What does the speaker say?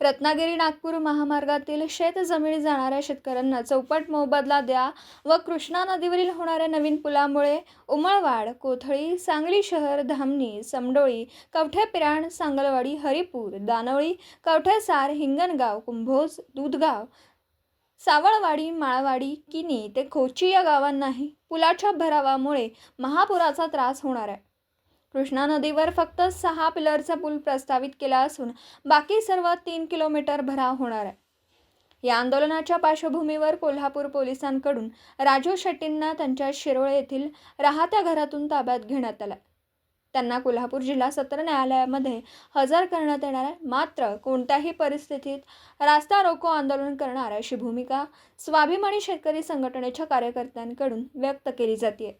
रत्नागिरी नागपूर महामार्गातील शेत जमिनी जाणाऱ्या शेतकऱ्यांना चौपट मोबदला द्या व कृष्णा नदीवरील होणाऱ्या नवीन पुलामुळे उमळवाड कोथळी सांगली शहर धामणी समडोळी कवठे पिराण सांगलवाडी हरिपूर दानवळी कवठेसार हिंगणगाव कुंभोज दूधगाव सावळवाडी माळवाडी किनी ते खोची या गावांनाही पुलाच्या भरावामुळे महापुराचा त्रास होणार आहे. कृष्णा नदीवर फक्त सहा पिलरचा पूल प्रस्तावित केला असून बाकी सर्व तीन किलोमीटर भराव होणार आहे. या आंदोलनाच्या पार्श्वभूमीवर कोल्हापूर पोलिसांकडून राजू शेट्टींना त्यांच्या शिरोळ येथील राहत्या घरातून ताब्यात घेण्यात आलं. त्यांना कोल्हापूर जिल्हा सत्र न्यायालयामध्ये हजर करण्यात येणार आहे. मात्र कोणत्याही परिस्थितीत रास्ता रोको आंदोलन करणार अशी भूमिका स्वाभिमानी शेतकरी संघटनेच्या कार्यकर्त्यांकडून व्यक्त केली जाते